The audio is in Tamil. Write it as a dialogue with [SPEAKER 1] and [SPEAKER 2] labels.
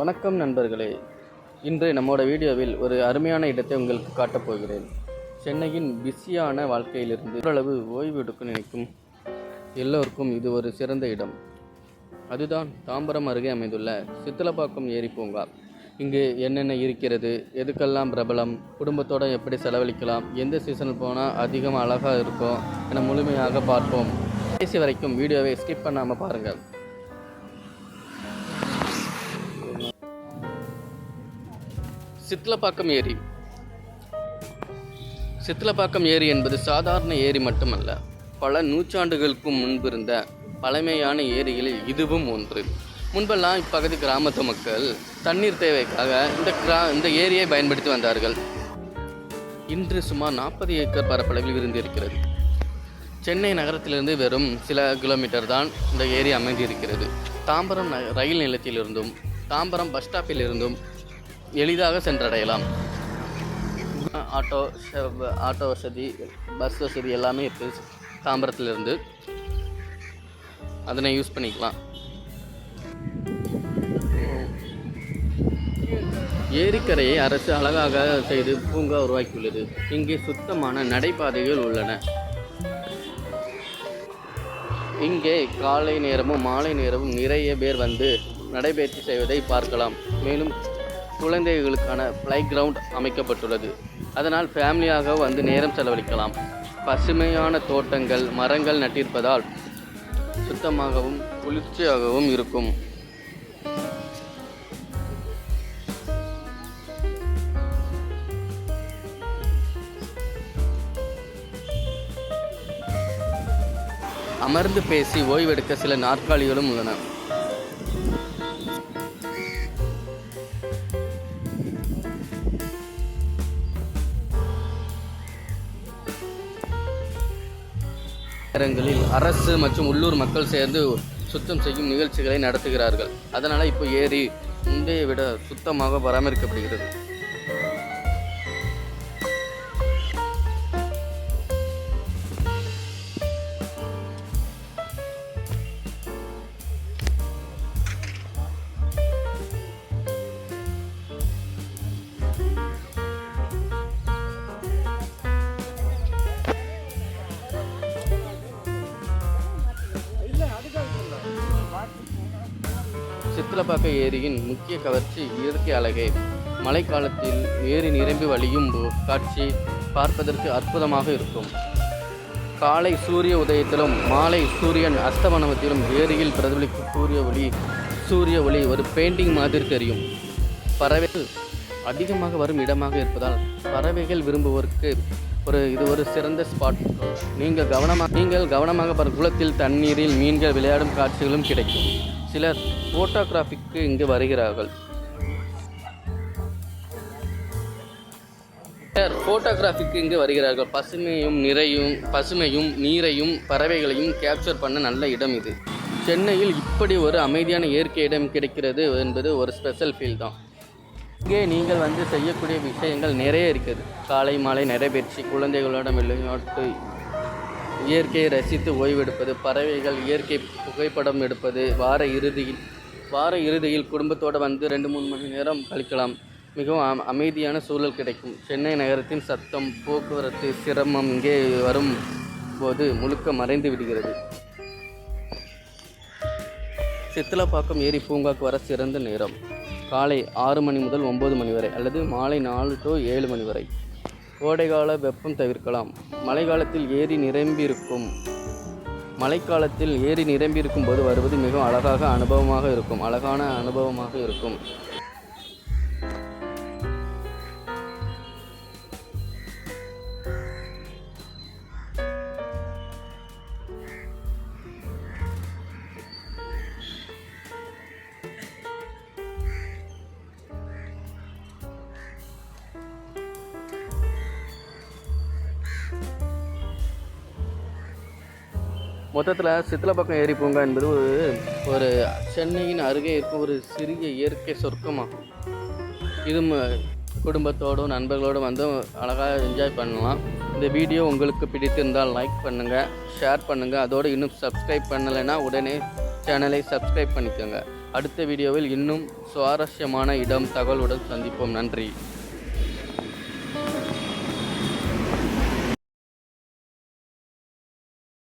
[SPEAKER 1] வணக்கம் நண்பர்களே. இன்று நம்மோட வீடியோவில் ஒரு அருமையான இடத்தை உங்களுக்கு காட்டப் போகிறேன். சென்னையின் பிஸியான வாழ்க்கையிலிருந்து ஓரளவு ஓய்வு எடுக்க நினைக்கும்? எல்லோருக்கும் இது ஒரு சிறந்த இடம். அதுதான் தாம்பரம் அருகே அமைந்துள்ள சித்தலப்பாக்கம் ஏரி பூங்கா. இங்கு என்னென்ன இருக்கிறது? எதுக்கெல்லாம் பிரபலம்? குடும்பத்தோடு எப்படி செலவழிக்கலாம்? எந்த சீசனில் போனால் அதிகம் அழகாக இருக்கும்? என முழுமையாக பார்ப்போம். கடைசி வரைக்கும் வீடியோவை ஸ்கிப் பண்ணாமல் பாருங்கள். சித்லப்பாக்கம் ஏரி. சித்லப்பாக்கம் ஏரி என்பது சாதாரண ஏரி மட்டுமல்ல பல நூற்றாண்டுகளுக்கு முன்பிருந்த பழமையான ஏரிகளில் இதுவும் ஒன்று. முன்பெல்லாம் இப்பகுதி கிராமத்து மக்கள் தண்ணீர் தேவைக்காக இந்த கிரா இந்த ஏரியை பயன்படுத்தி வந்தார்கள். இன்று சுமார் நாற்பது ஏக்கர் பரப்பளவில் இருந்திருக்கிறது சென்னை நகரத்திலிருந்து வெறும் சில கிலோமீட்டர் தான் இந்த ஏரி அமைந்திருக்கிறது. தாம்பரம் ந- ரயில் நிலையத்திலிருந்தும் தாம்பரம் பஸ் ஸ்டாப்பில் இருந்தும் எளிதாக சென்றடையலாம். ஆட்டோ ஆட்டோ வசதி பஸ் வசதி எல்லாமே இருக்குது தாம்பரத்திலிருந்து. அதனை யூஸ் பண்ணிக்கலாம். ஏரிக்கரையை அரசு அழகாக செய்து பூங்கா உருவாக்கியுள்ளது. இங்கே சுத்தமான நடைபாதைகள் உள்ளன. இங்கே காலை நேரமும் மாலை நேரமும் நிறைய பேர் வந்து நடைபயிற்சி செய்வதை பார்க்கலாம். மேலும் குழந்தைகளுக்கான ப்ளே கிரவுண்ட் அமைக்கப்பட்டுள்ளது. அதனால் ஃபேமிலியாக வந்து நேரம் செலவழிக்கலாம். பசுமையான தோட்டங்கள் மரங்கள் நட்டிருப்பதால் சுத்தமாகவும் குளிர்ச்சியாகவும் இருக்கும். அமர்ந்து பேசி ஓய்வெடுக்க சில நாற்காலிகளும் உள்ளன. நேரங்களில் அரசு மற்றும் உள்ளூர் மக்கள் சேர்ந்து சுத்தம் செய்யும் நிகழ்ச்சிகளை நடத்துகிறார்கள். அதனால் இப்போ ஏரி முந்தைய விட சுத்தமாக பராமரிக்கப்படுகிறது. சித்திரப்பாக்க ஏரியின் முக்கிய கவர்ச்சி இயற்கை அழகே. மழைக்காலத்தில் ஏரி நிரம்பி வழியும் போ- காட்சி பார்ப்பதற்கு அற்புதமாக இருக்கும். காலை சூரிய உதயத்திலும் மாலை சூரியன் அஸ்தமனத்திலும் ஏரியில் பிரதிபலிக்கும் சூரிய ஒளி சூரிய ஒளி ஒரு பெயிண்டிங் மாதிரி தெரியும். பறவைகள் அதிகமாக வரும் இடமாக இருப்பதால் பறவைகள் விரும்புவோருக்கு ஒரு இது ஒரு சிறந்த ஸ்பாட் நீங்கள் கவனமாக நீங்கள் கவனமாக பாருங்கள் குளத்தில் தண்ணீரில் மீன்கள் விளையாடும் காட்சிகளும் கிடைக்கும். சிலர் ஃபோட்டோகிராஃபிக்கு இங்கு வருகிறார்கள். சிலர் ஃபோட்டோகிராஃபிக்கு இங்கு வருகிறார்கள். பசுமையும் நிறையும் பசுமையும் நீரையும் பறவைகளையும் கேப்சர் பண்ண நல்ல இடம் இது. சென்னையில் இப்படி ஒரு அமைதியான இயற்கை இடம் கிடைக்கிறது என்பது ஒரு ஸ்பெஷல் ஃபீல் தான். இங்கே நீங்கள் வந்து செய்யக்கூடிய விஷயங்கள் நிறைய இருக்குது. காலை மாலை நடைபெற்று குழந்தைகளோட விளையாட்டு இயற்கையை ரசித்து ஓய்வெடுப்பது பறவைகள் இயற்கை புகைப்படம் எடுப்பது வார இறுதியில் வார இறுதியில் குடும்பத்தோடு வந்து ரெண்டு மூணு மணி நேரம் கழிக்கலாம். மிகவும் அமைதியான சூழல் கிடைக்கும். சென்னை நகரத்தின் சத்தம் போக்குவரத்து சிரமம் இங்கே வரும் போது முழுக்க மறைந்து விடுகிறது. சித்தலப்பாக்கம் ஏரி பூங்காக்கு வர சிறந்த நேரம். காலை ஆறு மணி முதல் ஒம்பது மணி வரை அல்லது மாலை நாலு டு ஏழு மணி வரை. கோடைகால வெப்பம் தவிர்க்கலாம். மழைக்காலத்தில் ஏரி நிரம்பியிருக்கும். மழைக்காலத்தில் ஏரி நிரம்பியிருக்கும் போது வருவது மிகவும் அழகாக அனுபவமாக இருக்கும். அழகான அனுபவமாக இருக்கும். மொத்தத்தில் சித்தலப்பாக்கம் ஏரி பூங்கா என்பது ஒரு ஒரு சென்னையின் அருகே இருக்கும் ஒரு சிறிய இயற்கை சொர்க்கமாகும் இது ம- குடும்பத்தோடும் நண்பர்களோடும் வந்து அழகாக என்ஜாய் பண்ணலாம். இந்த வீடியோ உங்களுக்கு பிடித்திருந்தால் லைக் பண்ணுங்கள் ஷேர் பண்ணுங்கள் அதோடு இன்னும் சப்ஸ்கிரைப் பண்ணலைன்னா உடனே சேனலை சப்ஸ்கிரைப் பண்ணிக்கோங்க. அடுத்த வீடியோவில் இன்னும் சுவாரஸ்யமான இடம் தகவலுடன் சந்திப்போம். நன்றி.